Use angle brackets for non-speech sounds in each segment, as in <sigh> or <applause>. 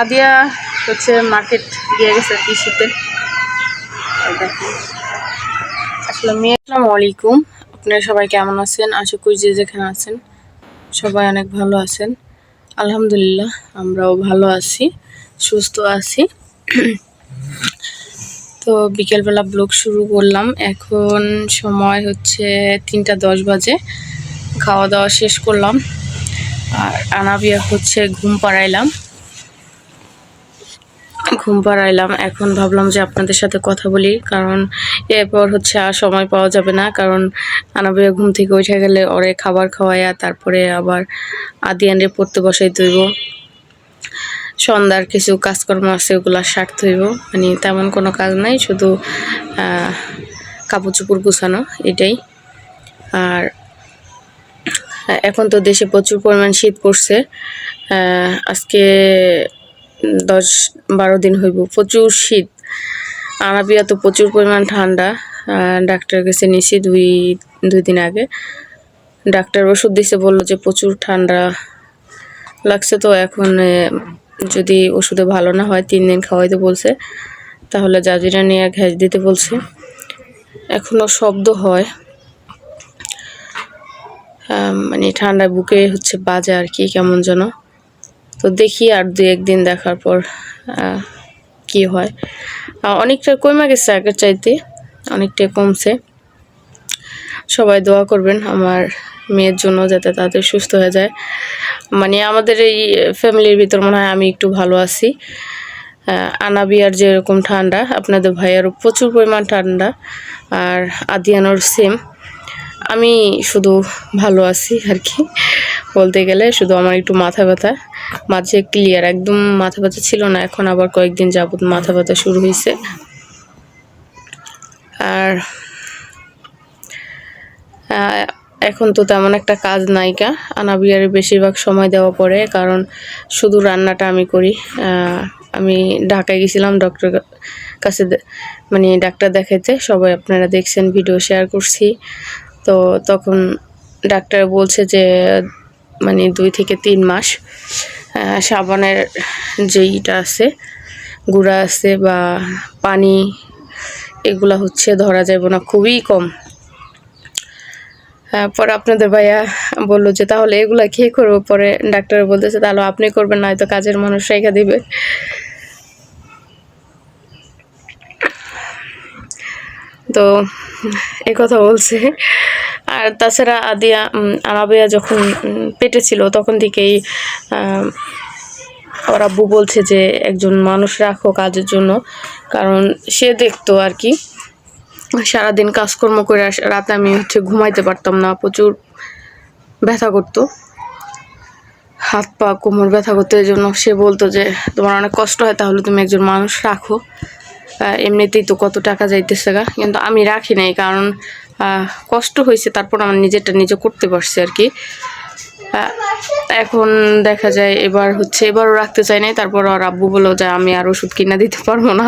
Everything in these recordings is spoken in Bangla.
আদিয়া হচ্ছে মার্কেট দিয়ে গেছে আর কি শীতে আসসালামু আলাইকুম। আপনারা সবাই কেমন আছেন? আশা করি যে যেখানে আছেন সবাই অনেক ভালো আছেন। আলহামদুলিল্লাহ, আমরাও ভালো আছি, সুস্থ আছি। তো বিকেলবেলা ব্লগ শুরু করলাম। এখন সময় হচ্ছে তিনটা দশ বাজে। খাওয়া দাওয়া শেষ করলাম। আর আনাবিয়া হচ্ছে ঘুম পাড়াইলাম। ঘুম পাড়াইলাম। এখন ভাবলাম যে আপনাদের সাথে কথা বলি, কারণ এরপর হচ্ছে আর সময় পাওয়া যাবে না, কারণ আনাবিয়া ঘুম থেকে উঠে গেলে ওরে খাবার খাওয়াইয়া তারপরে আবার আদিয়ানরে পড়তে বসাই তৈব সন্ধ্যার কিছু কাজকর্ম আছে, ওগুলা সারতে হইব। মানে তেমন কোনো কাজ নাই, শুধু কাপড় চোপড় গুছানো, এটাই। আর, এখন তো দেশে প্রচুর পরিমাণ শীত পড়ছে। আজকে দশ বারো দিন হইব। প্রচুর শীত। আরাবিয়া তো প্রচুর পরিমাণ ঠান্ডা। ডাক্তার কাছে নিছি দুই দুই দিন আগে। ডাক্তার ওষুধ দিছে, বলল যে প্রচুর ঠান্ডা লাগছে তো, এখন যদি ওষুধে ভালো না হয়, তিন দিন খাওয়াইতে বলছে। তাহলে জাজিরা নিয়ে ঘ্যাস দিতে বলছে। এখনও শব্দ হয়। মানে ঠান্ডায় বুকে হচ্ছে বাজে আর কি, কেমন যেন। তো দেখি আর দু একদিন দেখার পর কি হয়। অনেকটা কমে গেছে আগের চাইতে অনেকটাই কমছে। সবাই দোয়া করবেন আমার মেয়ের জন্য যাতে তাদের সুস্থ হয়ে যায়। মানে আমাদের এই ফ্যামিলির ভিতর মনে হয় আমি একটু ভালো আছি। আনাবিয়ার যেরকম ঠান্ডা, আপনাদের ভাইয়ারও প্রচুর পরিমাণ ঠান্ডা, আর আদিয়ানোর সেম আমি শুধু ভালো আছি আর কি। বলতে গেলে শুধু আমার একটু মাথা ব্যথা। মাঝে ক্লিয়ার একদম মাথা ব্যথা ছিল না, এখন আবার কয়েকদিন যাবত মাথা ব্যথা শুরু হয়েছে আর এখন তো তেমন একটা কাজ নাইকা আনাবিয়ারে বেশিরভাগ সময় দেওয়া পড়ে, কারণ শুধু রান্নাটা আমি করি। আমি ঢাকায় গেছিলাম ডক্টর কাছে মানে ডাক্তার দেখাইতে। সবাই আপনারা দেখছেন ভিডিও শেয়ার করছি। তো তখন ডাক্তার বলছে যে মানে দুই থেকে তিন মাস সাবানের যেইটা আছে, গুঁড়া আছে বা পানি, এগুলা হচ্ছে ধরা যাবে না, খুবই কম। পরে আপনাদের ভাইয়া বলল যে, তাহলে এগুলা খেয়ে করব। পরে ডাক্তার বলতেছে, তাহলে আপনি করবেন না হয়তো কাজের মানুষ রেখে দিবে। তো এই কথা বলছে। আর তাছাড়া আদিয়া আনাবিয়া যখন পেটে ছিল, তখন থেকেই ওর আব্বু বলছে যে, একজন মানুষ রাখো কাজের জন্য। কারণ সে দেখতো আর কি, সারাদিন কাজকর্ম করে রাতে আমি হচ্ছে ঘুমাইতে পারতাম না, প্রচুর ব্যথা করতো। হাত পা কোমর ব্যথা করতো জন্য সে বলতো যে, তোমার অনেক কষ্ট হয়, তাহলে তুমি একজন মানুষ রাখো। এমনিতেই তো কত টাকা যাইতেছে গা। কিন্তু আমি রাখি নাই কারণ কষ্ট হয়েছে তারপর আমার নিজেরটা নিজে করতে পারছি আর কি। এখন দেখা যায় এবার হচ্ছে, এবারও রাখতে চাই নাই, তারপর আর আব্বু বলল যে আমি আর ওষুধ কিনে দিতে পারব না।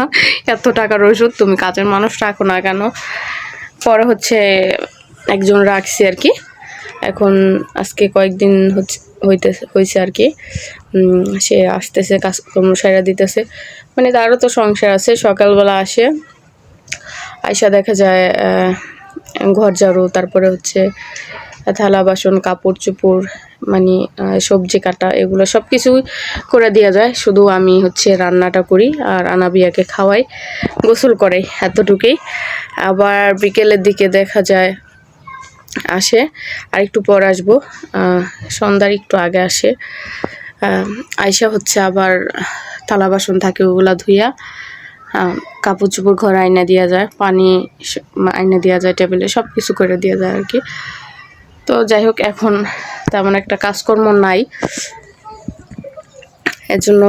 এত টাকার ওষুধ, তুমি কাজের মানুষ রাখো না কেন? পরে হচ্ছে একজন রাখছি আর কি। এখন আজকে কয়েকদিন হচ্ছে হইতেছে হয়েছে আর কি। সে আসতেছে কাজকর্ম সেরা দিতেছে। মানে তারও তো সংসার আছে, সকালবেলা আসে। আয়সা দেখা যায় ঘর ঝাড়ু, তারপরে হচ্ছে থালা বাসন, কাপড় চোপড় মানে সবজি কাটা, এগুলো সব কিছুই করে দেওয়া যায়। শুধু আমি হচ্ছে রান্নাটা করি আর আনাবিয়াকে খাওয়াই, গোসল করে এতটুকুই। আবার বিকেলের দিকে দেখা যায় আসে। আর একটু পর আসব। সন্ধ্যার একটু আগে আসে। আয়সা হচ্ছে আবার থালা বাসন থাকে ওগুলা ধুইয়া কাপড় চোপড় ঘর আয়না দেওয়া যায়, পানি আয়না দেওয়া যায়, টেবিলে সব কিছু করে দেওয়া যায় আর কি তো যাই হোক, এখন তেমন একটা কাজকর্ম নাই। এর জন্য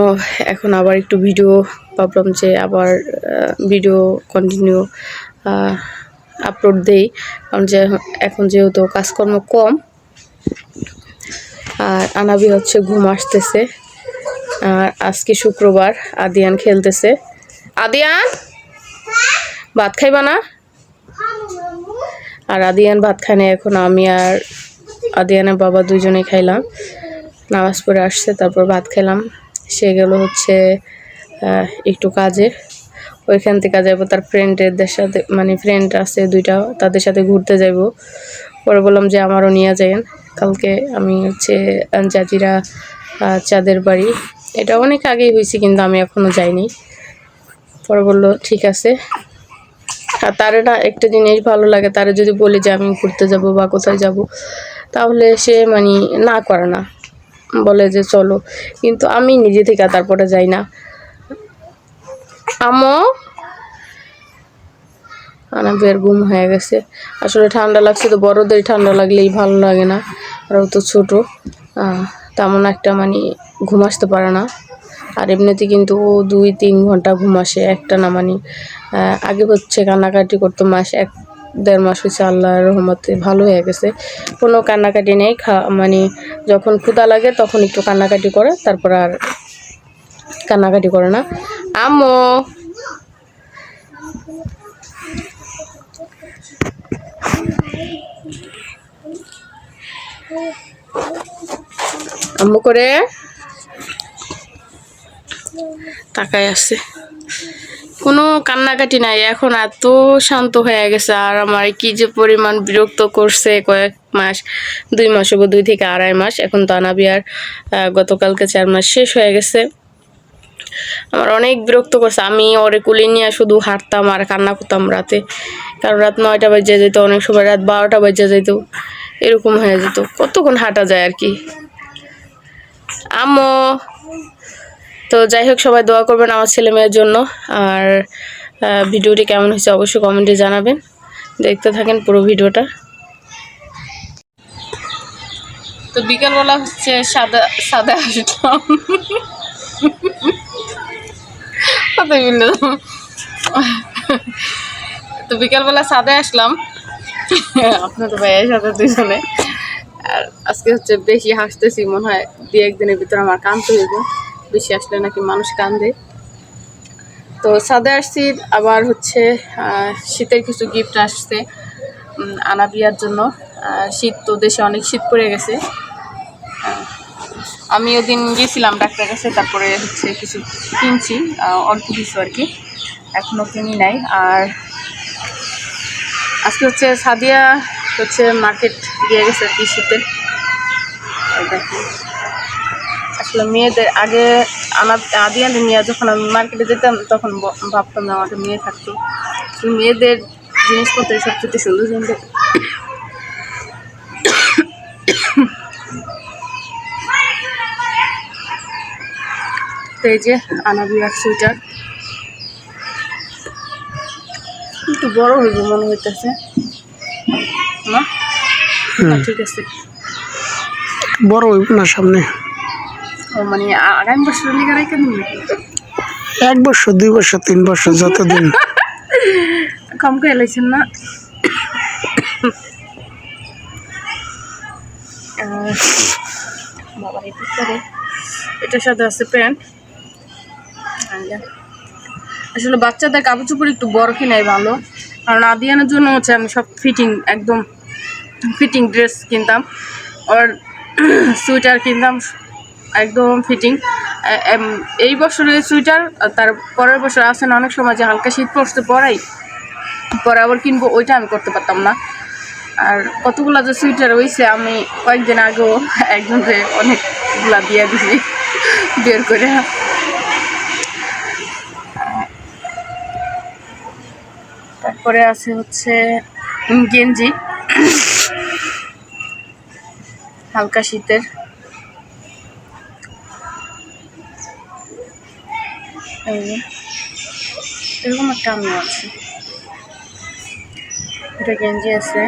এখন আবার একটু ভিডিও ভাবলাম যে আবার ভিডিও কন্টিনিউ আপলোড দেই। কারণ যে এখন যেহেতু কাজকর্ম কম, আর আনাবি হচ্ছে ঘুম আসতেছে। আর আজকে শুক্রবার আদিয়ান খেলতেছে। আদিয়ান, ভাত খাইবা না? আর আদিয়ান ভাত খায় না এখন আমি আর আদিয়ানের বাবা দুজনে খাইলাম। নামাজ পড়ে আসছে, তারপর ভাত খেলাম। সে গেল হচ্ছে একটু কাজে। ওইখান থেকে যাব তার ফ্রেন্ডের সাথে মানে ফ্রেন্ড আছে দুইটা, তাদের সাথে ঘুরতে যাব পরে বললাম যে আমারও নিয়ে যাবেন কালকে আমি হচ্ছে জাজিরা চাঁদের বাড়ি। এটা অনেক আগেই হয়েছে কিন্তু আমি এখনও যাইনি। পরে বলল, ঠিক আছে। আর তার না একটা জিনিস ভালো লাগে, তারা যদি বলি যে আমি ঘুরতে যাব বা কোথায় যাব, তাহলে সে মানে না করে না। বলে যে চলো। কিন্তু আমি নিজে থেকে তারপরে যাই না। আমো? বের ঘুম হয়ে গেছে। আসলে ঠান্ডা লাগছে তো, বড়দের ঠান্ডা লাগলেই ভালো লাগে না। আর তো ছোটো। তেমন একটা মানে ঘুম আসতে পারে না। আর এমনিতে কিন্তু ও দুই তিন ঘণ্টা ঘুম আসে, একটা না মানে আগে হচ্ছে কান্নাকাটি করতো মাস এক, দেড় মাস হয়েছে আল্লাহর রহমতে ভালো হয়ে গেছে। কোনো কান্নাকাটি নেই, খা মানে যখন ক্ষুদা লাগে তখন একটু কান্নাকাটি করে, তারপর আর কান্নাকাটি করে না। আমো আম্মু করে তাকায় আছে। কোনো কান্নাকাটি নাই এখন এত শান্ত হয়ে গেছে আর আমার কি যে পরিমাণ বিরক্ত করছে কয়েক মাস দুই মাস হব দুই থেকে আড়াই মাস এখন তো আনাবিয়ার আহ, গতকালকে চার মাস শেষ হয়ে গেছে। আমার অনেক বিরক্ত করছে। আমি ওরে কুলি নিয়ে শুধু হাঁটতাম আর কান্না করতাম রাতে। কারণ রাত নয়টা বাজে যেত, অনেক সময় রাত বারোটা বাজে যেত। এরকম হয়ে যেত। কতক্ষণ হাঁটা যায় আর কি? আম্মু! তো যাই হোক, সবাই দোয়া করবেন আমার ছেলে মেয়ের জন্য। আর ভিডিওটি কেমন হয়েছে অবশ্যই কমেন্টে জানাবেন। দেখতে থাকেন পুরো ভিডিওটা। তো বিকালবেলা হচ্ছে সাদা সাদা আসলাম। তো বিকালবেলা সাদে আসলাম। আপনার ভাইয়ের সাথে দুজনে। আর আজকে হচ্ছে বেশি হাসতেছি, মনে হয় দু একদিনের ভিতরে আমার কানতে হইব বেশি আসলে নাকি মানুষ কান্দে। তো সাদে আসছি, আবার হচ্ছে শীতের কিছু গিফট আসছে আনা বিয়ার জন্য। শীত তো দেশে অনেক শীত পড়ে গেছে। আমি ওদিন গেছিলাম ডাক্তার কাছে, তারপরে হচ্ছে কিছু কিনছি অল্প কিছু আর কি। এখনও কিনি নাই। আর আজকে হচ্ছে সাদিয়া হচ্ছে মার্কেট গিয়ে গেছে আর কি শীতের আসলে মেয়েদের আগে আমার আদিয়ানে নিয়ে যখন আমি মার্কেটে যেতাম, তখন ভাবতাম না আমাদের মেয়ে থাকতো। মেয়েদের জিনিসপত্র সবচেয়ে সুন্দর সুন্দর তো এই যে আনাবিয়ার সুইটার একটু বড় হইব মনে হইতেছে। না ঠিক আছে। বড় হইব না সামনে। ও মানে আগামী বছর লিখে রেখে এক বছর দুই বছর তিন বছর যতদিন। <laughs> কম করে এলাইছেন না। এই এটার সাথে আছে প্যান্ট। আসলে বাচ্চাদের কাপড় চোপড় একটু বড় কিনাই ভালো। কারণ আদিয়ানের জন্য হচ্ছে আমি সব ফিটিং একদম ফিটিং ড্রেস কিনতাম। আর সুইটার <clears throat> কিনতাম, একদম ফিটিং এই বছরের সুইটার তার পরের বছর আসে না, অনেক সময় যে হালকা শীত পড়তে পরাই, পরে আবার কিনবো, ওইটা আমি করতে পারতাম না। আর কতগুলো যে সুইটার হয়েছে আমি কয়েকদিন আগেও একজনকে অনেকগুলা দিয়ে দিছি, বের করে তারপরে আছে হচ্ছে গেঞ্জি। হালকা শীতের। এরকম একটা আমি আছে। এটা গেঞ্জি আছে।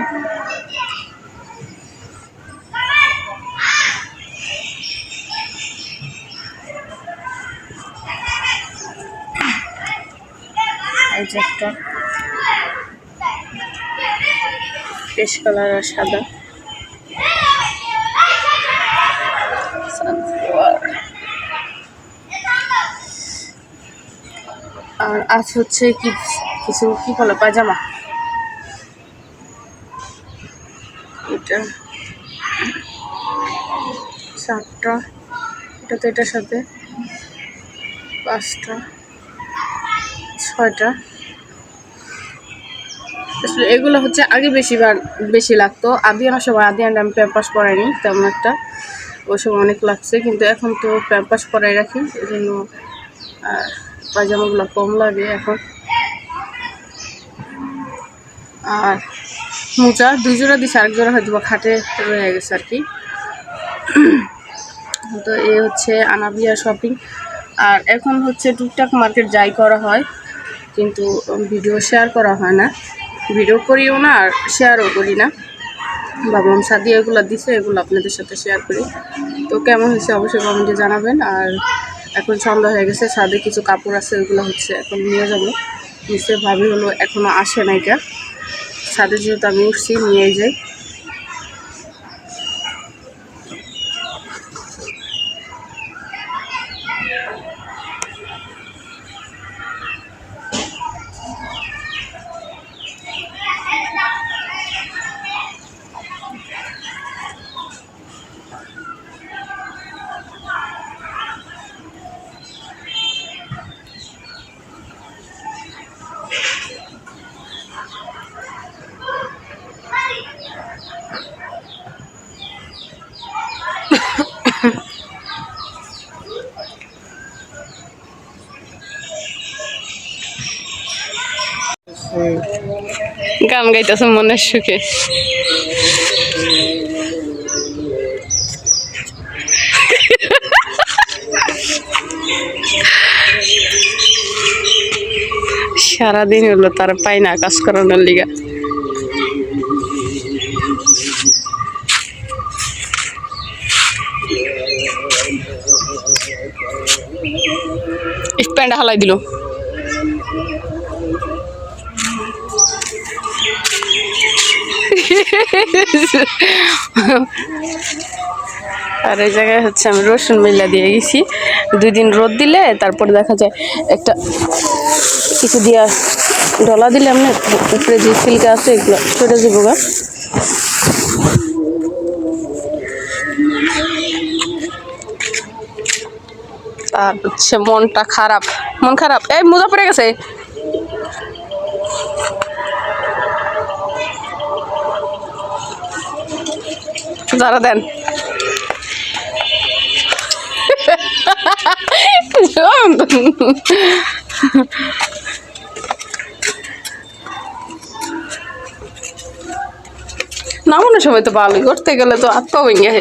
এই যে একটা। পেশ কালার আর সাদা। আর আজ হচ্ছে কি, কিছু কি বলে পাজামা এটা এটা তো এটার সাথে পাঁচটা, ছয়টা। আসলে এগুলো হচ্ছে আগে বেশিবার বেশি লাগতো। আদিয়ানার সময় আদিয়ান আমি প্যাম্পাস পরাইনি তেমন একটা। ওই সময় অনেক লাগছে, কিন্তু এখন তো প্যাম্পাস পরাই রাখি এই জন্য পায়জামাগুলো কম লাগে এখন। আর মোজা দুই জোড়া দিছে, আরেক জোড়া হয়তো খাটে রয়ে গেছে আর কি। তো এ হচ্ছে আনাবিয়া শপিং আর এখন হচ্ছে টুকটাক মার্কেট যাই করা হয়, কিন্তু ভিডিও শেয়ার করা হয় না। ভিডিও করিও না আর শেয়ারও করি না। ভাবলাম সাদি এগুলো দিছে, এগুলো আপনাদের সাথে শেয়ার করি। তো কেমন হয়েছে অবশ্যই কমেন্টে জানাবেন। আর এখন সন্ধ্যা হয়ে গেছে সাদে কিছু কাপড় আছে ওইগুলো হচ্ছে এখন নিয়ে যাব। নিশ্চয়ই ভাবি হলো এখনও আসে না এটা ছাদে যেহেতু আমি উঠছি নিয়ে যাই। গান গাইতেছে মনের সুখে। সারাদিন হলো তার পাই না কাজ করানোর লিগা। প্যান্ট হালাই দিল। আর এই জায়গায় হচ্ছে আমি রসুন মিল্লা দিয়ে গেছি। দুই দিন রোদ দিলে তারপর দেখা যায় একটা কিছু দিয়া ডলা দিলে আমি উপরে যে সিল্কা আছে এগুলো সরে যাব গা। আর হচ্ছে মনটা খারাপ। মন খারাপ? এই মোজা পড়ে গেছে? যারা দেন। নামানোর সময় তো ভালোই করতে গেলে তো আত্মা ভেঙে